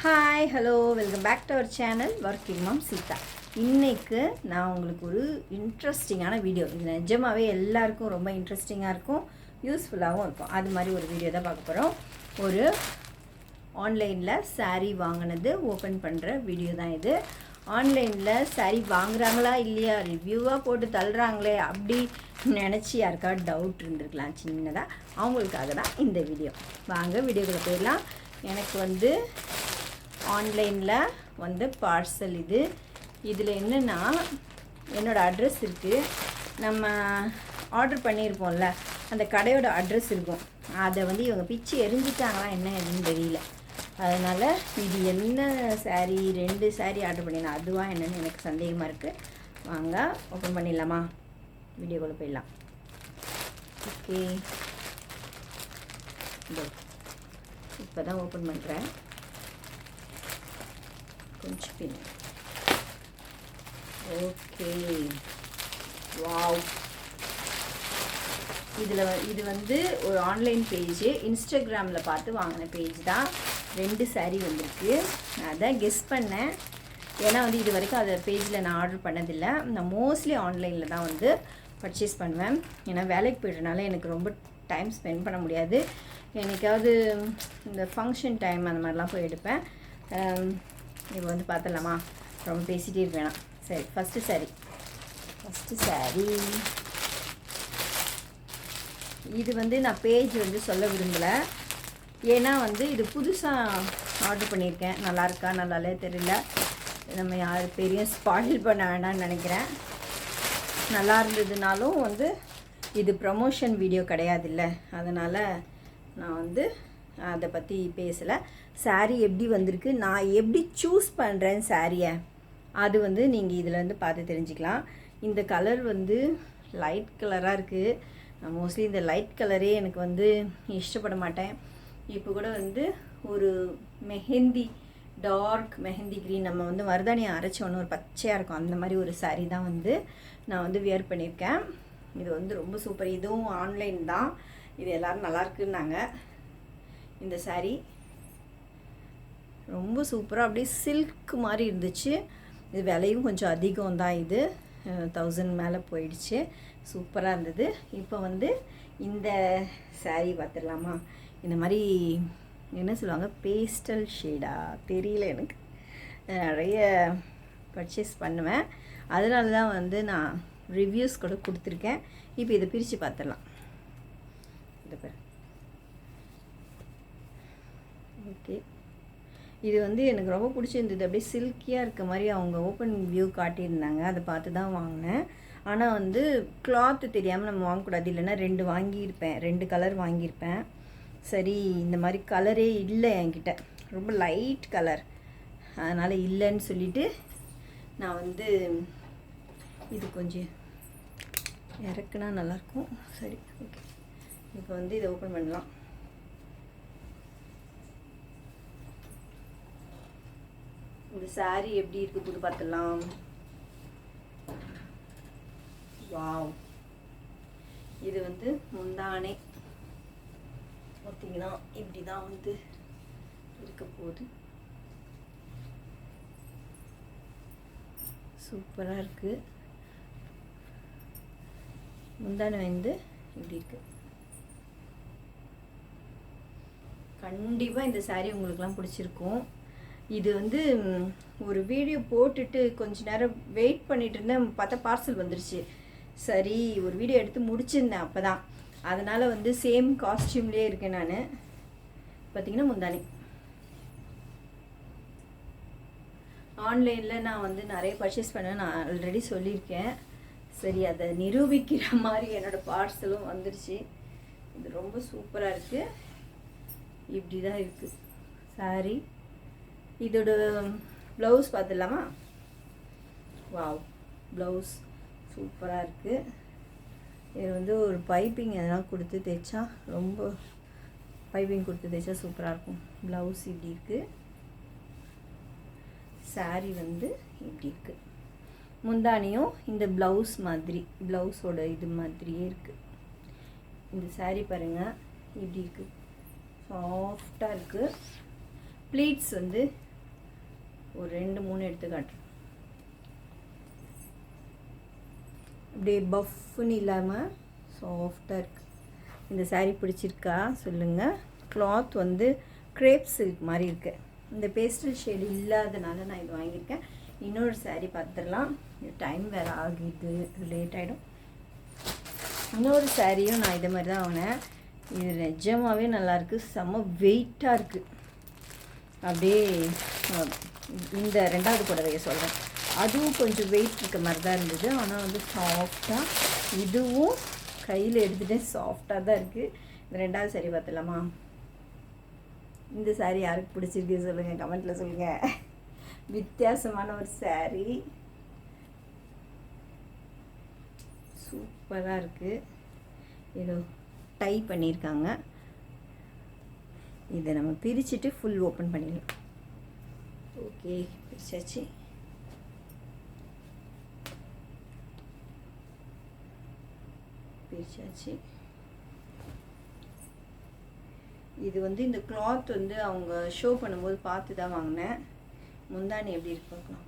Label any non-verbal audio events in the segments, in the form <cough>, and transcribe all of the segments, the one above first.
Hi hello welcome back to our channel working mom Seetha இன்றைக்கு நான் உங்களுக்கு ஒரு இன்ட்ரெஸ்டிங்கான வீடியோ இது நிஜமாகவே எல்லாருக்கும் ரொம்ப இன்ட்ரெஸ்டிங்காக இருக்கும் யூஸ்ஃபுல்லாகவும் இருக்கும். அது மாதிரி ஒரு வீடியோ தான் பார்க்க போகிறோம் ஒரு ஆன்லைனில் சாரீ வாங்கினது ஓப்பன் பண்ணுற வீடியோ தான் இது. ஆன்லைனில் saree வாங்குகிறாங்களா இல்லையா? ரிவ்யூவாக போட்டு தள்ளுறாங்களே அப்படி நினச்சி யாருக்கா டவுட் இருந்திருக்கலாம் சின்னதாக அவங்களுக்காக தான் இந்த வீடியோ வாங்க வீடியோக்குள்ளே போயிடலாம். எனக்கு வந்து ஆன்லைனில் வந்து பார்சல் இது. இதில் என்னென்னா என்னோடய அட்ரஸ் இருக்குது நம்ம ஆர்டர் பண்ணியிருப்போம்ல அந்த கடையோட அட்ரஸ் இருக்கும். அதை வந்து இவங்க பிச்சு எரிஞ்சிட்டாங்களா என்ன எதுன்னு தெரியல. அதனால் இது என்ன சாரீ ரெண்டு சாரீ ஆர்டர் பண்ணியிருந்தேன் அதுவா என்னன்னு எனக்கு சந்தேகமாக இருக்குது வாங்க ஓப்பன் பண்ணிடலாமா? வீடியோக்குள்ளே போயிடலாம். ஓகே இப்போ தான் ஓப்பன் பண்ணுறேன் கொஞ்சம் ஓகே வாவ் இதில் இது வந்து ஒரு ஆன்லைன் பேஜு இன்ஸ்டாகிராமில் பார்த்து வாங்கின பேஜ் தான். ரெண்டு saree வந்திருக்கு. நான் அதான் கெஸ் பண்ணேன். ஏன்னா வந்து இது வரைக்கும் அதை பேஜில் நான் ஆர்டர் பண்ணதில்லை. நான் மோஸ்ட்லி ஆன்லைனில் தான் வந்து பர்ச்சேஸ் பண்ணுவேன். ஏன்னா வேலைக்கு போய்ட்டனால எனக்கு ரொம்ப டைம் ஸ்பெண்ட் பண்ண முடியாது. என்னைக்காவது இந்த ஃபங்க்ஷன் டைம் அந்த மாதிரிலாம் போய் எடுப்பேன். இப்போ வந்து பார்த்துடலாமா ரொம்ப பேசிகிட்டே இருக்க வேணாம் சரி ஃபஸ்ட்டு சாரி ஃபஸ்ட்டு சாரி இது வந்து நான் பேஜ் வந்து சொல்ல விரும்பலை. ஏன்னா வந்து இது புதுசாக ஆர்டர் பண்ணியிருக்கேன். நல்லா இருக்கா நல்லாலே தெரியல. நம்ம யார் பெரிய ஸ்பாயில் பண்ண வேணாம்னு நினைக்கிறேன். நல்லா இருந்ததுனாலும் வந்து இது ப்ரமோஷன் வீடியோ கிடையாதுல்ல. அதனால் நான் வந்து அதை பற்றி பேசலை. சாரீ எப்படி வந்திருக்கு நான் எப்படி சூஸ் பண்ணுறேன் சாரியை அது வந்து நீங்கள் இதில் வந்து பார்த்து தெரிஞ்சுக்கலாம். இந்த கலர் வந்து லைட் கலராக இருக்குது நான் மோஸ்ட்லி இந்த லைட் கலரே எனக்கு வந்து இஷ்டப்பட மாட்டேன். இப்போ கூட வந்து ஒரு மெஹந்தி டார்க் மெஹந்தி க்ரீன் நம்ம வந்து மருதாணியை அரைச்சோன்னு ஒரு பச்சையாக இருக்கும். அந்த மாதிரி ஒரு சாரீ தான் வந்து நான் வந்து வியர் பண்ணியிருக்கேன். இது வந்து ரொம்ப சூப்பர் இதுவும் ஆன்லைன் தான். இது எல்லோரும் நல்லாயிருக்குன்னாங்க இந்த சாரீ ரொம்ப சூப்பராக அப்படியே சில்க் மாதிரி இருந்துச்சு. இது விலையும் கொஞ்சம் அதிகம் தான் இது தௌசண்ட் மேலே போயிடுச்சு. சூப்பராக இருந்தது. இப்போ வந்து இந்த saree பார்த்துடலாமா? இந்த மாதிரி என்ன சொல்லுவாங்க? பேஸ்டல் ஷேடா தெரியல எனக்கு. நிறைய பர்ச்சேஸ் பண்ணுவேன். அதனால தான் வந்து நான் ரிவ்யூஸ் கூட கொடுத்துருக்கேன். இப்போ இதை பிரித்து பார்த்துடலாம். இதை ஓகே இது வந்து எனக்கு ரொம்ப பிடிச்சிருந்தது. அப்படியே சில்கியாக இருக்க மாதிரி அவங்க ஓப்பன் வியூ காட்டியிருந்தாங்க. அதை பார்த்து தான் வாங்கினேன். ஆனால் வந்து கிளாத்து தெரியாமல் நம்ம வாங்கக்கூடாது. இல்லைன்னா ரெண்டு வாங்கியிருப்பேன். ரெண்டு கலர் வாங்கியிருப்பேன். சரி இந்த மாதிரி கலரே இல்லை என்கிட்ட. ரொம்ப லைட் கலர் அதனால் இல்லைன்னு சொல்லிட்டு நான் வந்து இது கொஞ்சம் இறக்குனா நல்லாயிருக்கும். சரி ஓகே இப்போ வந்து இதை ஓப்பன் பண்ணலாம். இந்த எப்படி இருக்கு புது பார்த்துலாம் வாவ் இது வந்து முந்தானே. பார்த்தீங்கன்னா இப்படி தான் வந்து இருக்க போகுது. சூப்பராக இருக்குது முந்தானை வந்து இப்படி இருக்கு. கண்டிப்பாக இந்த saree உங்களுக்குலாம் பிடிச்சிருக்கும். இது வந்து ஒரு வீடியோ போட்டுட்டு கொஞ்ச நேரம் வெயிட் பண்ணிட்டு இருந்தேன். பார்த்தா பார்சல் வந்துருச்சு. சரி ஒரு வீடியோ எடுத்து முடிச்சிருந்தேன் அப்போ தான் அதனால் வந்து சேம் காஸ்டியூம்லேயே இருக்கேன் நான். பார்த்தீங்கன்னா முந்தானி. ஆன்லைனில் நான் வந்து நிறைய பர்ச்சேஸ் பண்ணேன். நான் ஆல்ரெடி சொல்லியிருக்கேன். சரி அதை நிரூபிக்கிற மாதிரி என்னோடய பார்சலும் வந்துருச்சு. இது ரொம்ப சூப்பராக இருக்குது இப்படி தான் இருக்குது சாரி இதோட ப்ளவுஸ் பார்த்துடலாமா? வாவ் ப்ளவுஸ் சூப்பராக இருக்குது இது வந்து ஒரு பைப்பிங் எதனால் கொடுத்து தைச்சா ரொம்ப பைப்பிங் கொடுத்து தைச்சா சூப்பராக இருக்கும். ப்ளவுஸ் இப்படி இருக்குது சாரி வந்து இப்படி இருக்குது முந்தானியும் இந்த ப்ளவுஸ் மாதிரி ப்ளவுஸோட இது மாதிரியே இருக்குது இந்த சாரி பாருங்கள் இப்படி இருக்குது சாஃப்டாக இருக்குது ப்ளீட்ஸ் வந்து ஒரு ரெண்டு மூணு எடுத்து காட்டுறேன் அப்படியே பஃப்னு இல்லாமல் சாஃப்டாக இருக்கு. இந்த saree பிடிச்சிருக்கா? சொல்லுங்கள் கிளாத் வந்து க்ரேப் சில்க் மாதிரி இருக்கு. இந்த பேஸ்டல் ஷேடு இல்லாதனால நான் இது வாங்கியிருக்கேன். இன்னொரு saree பார்த்துடலாம். டைம் வேறு ஆகிது லேட் ஆகிடும் இன்னொரு சாரியும் நான் இதே மாதிரி தான் வாங்கினேன். இது நிஜமாகவே நல்லாயிருக்கு செம்ம வெயிட்டாக இருக்குது அப்படியே இந்த ரெண்டாவது புடவையை சொல்கிறேன் அதுவும் கொஞ்சம் வெயிட் இருக்க மாதிரி தான் இருந்தது. ஆனால் வந்து சாஃப்டாக இதுவும் கையில் எடுத்துகிட்டே சாஃப்டாக தான் இருக்குது இந்த ரெண்டாவது சாரி பார்த்துலாமா இந்த சாரி யாருக்கு பிடிச்சிருக்கு சொல்லுங்கள் கமெண்ட்டில் சொல்லுங்கள் வித்தியாசமான ஒரு சாரி சூப்பராக இருக்குது ஏதோ டை பண்ணியிருக்காங்க. இதை நம்ம பிரிச்சுட்டு ஃபுல் ஓப்பன் பண்ணிடலாம். ஓகே பிரிச்சாச்சு பிரிச்சாச்சு இது வந்து இந்த கிளாத் வந்து அவங்க ஷோ பண்ணும்போது பார்த்து தான் வாங்கினேன். முந்தானி எப்படி இருக்கு பார்க்கலாம்.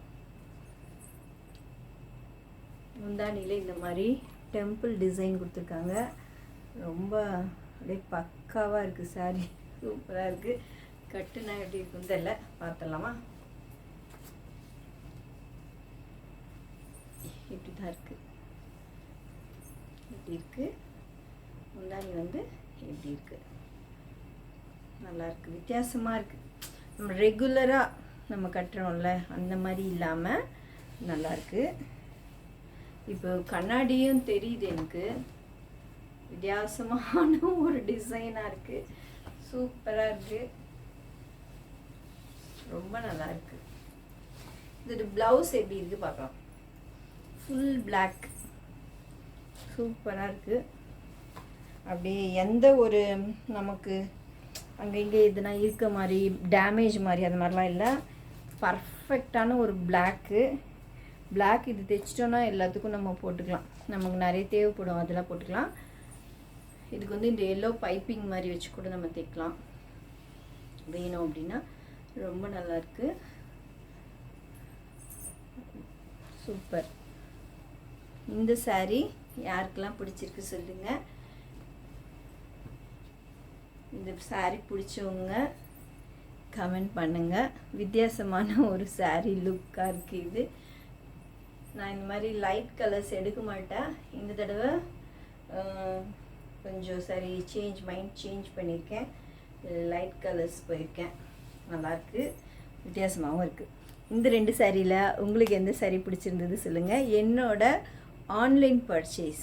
முந்தானியில் இந்த மாதிரி டெம்பிள் டிசைன் கொடுத்துருக்காங்க. ரொம்ப அப்படியே பக்காவாக இருக்குது சாரி சூப்பராக இருக்குது கட்டுனா எப்படி இருக்குன்னு தெரியல. பார்த்துடலாமா? இப்படி தான் இருக்குது இப்படி இருக்குது முந்தானி வந்து இப்படி இருக்குது நல்லாயிருக்கு வித்தியாசமாக இருக்குது நம்ம ரெகுலராக நம்ம கட்டுறோம்ல அந்த மாதிரி இல்லாமல் நல்லாயிருக்கு இப்போ கண்ணாடியும் தெரியுது எனக்கு. வித்தியாசமான <laughs> ஒரு டிசைனாக இருக்குது சூப்பராக இருக்குது ரொம்ப நல்லா இருக்கு. இது ப்ளவுஸ் எப்படி இருக்குது பார்க்கலாம். ஃபுல் பிளாக் சூப்பராக இருக்குது அப்படியே எந்த ஒரு நமக்கு அங்கே இங்கே இதுனா இருக்க மாதிரி டேமேஜ் மாதிரி அது மாதிரிலாம் இல்லை. பர்ஃபெக்டான ஒரு பிளாக்கு பிளாக் இது தைச்சிட்டோன்னா எல்லாத்துக்கும் நம்ம போட்டுக்கலாம். நமக்கு நிறைய தேவைப்படும் அதெல்லாம் போட்டுக்கலாம். இதுக்கு வந்து இந்த எல்லோ பைப்பிங் மாதிரி வச்சு கூட நம்ம தைக்கலாம். வேணும் அப்படின்னா. ரொம்ப நல்லாயிருக்கு சூப்பர் இந்த saree யாருக்கெல்லாம் பிடிச்சிருக்கு சொல்லுங்கள் இந்த saree பிடிச்சவங்க கமெண்ட் பண்ணுங்கள் வித்தியாசமான ஒரு saree லுக்காக இருக்குது இது. நான் இந்த மாதிரி லைட் கலர்ஸ் எடுக்க மாட்டேன். இந்த தடவை கொஞ்சம் சரி சேஞ்ச் மைண்ட் சேஞ்ச் பண்ணியிருக்கேன். லைட் கலர்ஸ் போயிருக்கேன். நல்லாயிருக்கு வித்தியாசமாகவும் இருக்குது இந்த ரெண்டு சாரியில் உங்களுக்கு எந்த saree பிடிச்சிருந்தது சொல்லுங்கள் என்னோட ஆன்லைன் பர்ச்சேஸ்.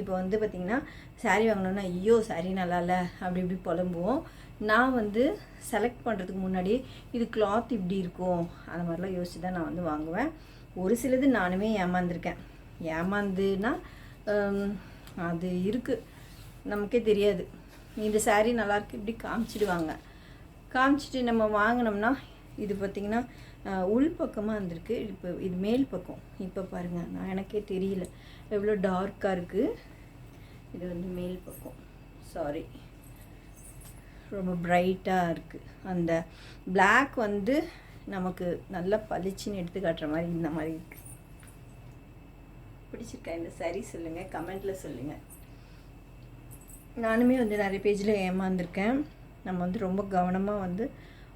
இப்போ வந்து பார்த்திங்கன்னா சாரீ வாங்கினோன்னா ஐயோ சாரீ நல்லா இல்லை அப்படி இப்படி புலம்புவோம். நான் வந்து செலக்ட் பண்ணுறதுக்கு முன்னாடி இது கிளாத் இப்படி இருக்கும் அந்த மாதிரிலாம் யோசிச்சு தான் நான் வந்து வாங்குவேன். ஒரு சிலது நானுமே ஏமாந்துருக்கேன். ஏமாந்துனா அது இருக்குது நமக்கே தெரியாது. இந்த சாரீ நல்லாயிருக்கு இப்படி காமிச்சிடுவாங்க. காமிச்சிட்டு நம்ம வாங்கினோம்னா இது பார்த்திங்கன்னா உள் பக்கமாக இருந்திருக்கு. இப்போ இது மேல் பக்கம். இப்போ பாருங்கள் நான் எனக்கே தெரியல. எவ்வளோ டார்க்காக இருக்குது இது வந்து மேல் பக்கம். சாரி ரொம்ப பிரைட்டாக இருக்குது அந்த பிளாக் வந்து நமக்கு நல்லா பளிச்சுன்னு எடுத்து காட்டுற மாதிரி இந்த மாதிரி இருக்குது பிடிச்சிருக்கா இந்த சரி சொல்லுங்கள் கமெண்ட்டில் சொல்லுங்கள் நானுமே வந்து நிறைய பேஜில் ஏமாந்துருக்கேன். நம்ம வந்து ரொம்ப கவனமாக வந்து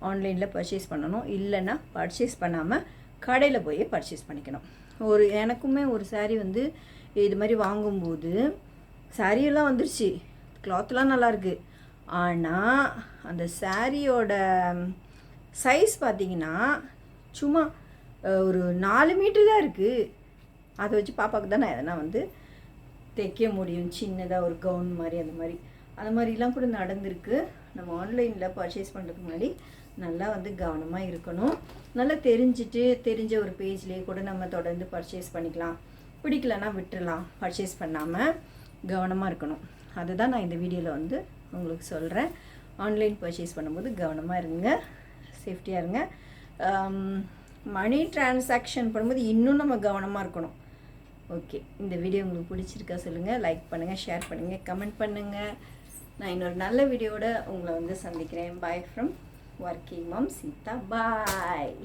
ஆன்லைனில் பர்ச்சேஸ் பண்ணணும். இல்லைன்னா பர்ச்சேஸ் பண்ணாமல் கடையில் போய் பர்ச்சேஸ் பண்ணிக்கணும். ஒரு எனக்குமே ஒரு சாரீ வந்து இது மாதிரி வாங்கும்போது சாரியெல்லாம் வந்துருச்சு. கிளாத்லாம் நல்லாயிருக்கு ஆனால் அந்த சாரியோட சைஸ் பார்த்தீங்கன்னா சும்மா ஒரு நாலு மீட்டர் தான் இருக்குது அதை வச்சு பாப்பாவுக்கு தான் நான் எதனா வந்து தைக்க முடியும். சின்னதாக ஒரு கவுன் மாதிரி அந்த மாதிரி. அந்த மாதிரிலாம் கூட நடந்திருக்கு. நம்ம ஆன்லைனில் பர்ச்சேஸ் பண்ணுறதுக்கு முன்னாடி நல்லா வந்து கவனமாக இருக்கணும். நல்லா தெரிஞ்சுட்டு தெரிஞ்ச ஒரு பேஜ்லேயே கூட நம்ம தொடர்ந்து பர்ச்சேஸ் பண்ணிக்கலாம். பிடிக்கலன்னா விட்டுறலாம் பர்ச்சேஸ் பண்ணாமல் கவனமாக இருக்கணும். அதுதான் நான் இந்த வீடியோவில் வந்து உங்களுக்கு சொல்கிறேன் ஆன்லைன் பர்ச்சேஸ் பண்ணும்போது கவனமாக இருங்க சேஃப்டியாக இருங்க. மணி டிரான்சாக்ஷன் பண்ணும்போது இன்னும் நம்ம கவனமாக இருக்கணும். ஓகே இந்த வீடியோ உங்களுக்கு பிடிச்சிருக்கா சொல்லுங்கள் லைக் பண்ணுங்கள் ஷேர் பண்ணுங்கள் கமெண்ட் பண்ணுங்கள் நான் இன்னொரு நல்ல வீடியோட உங்களை வந்து சந்திக்கிறேன். Bye from working mom Seetha bye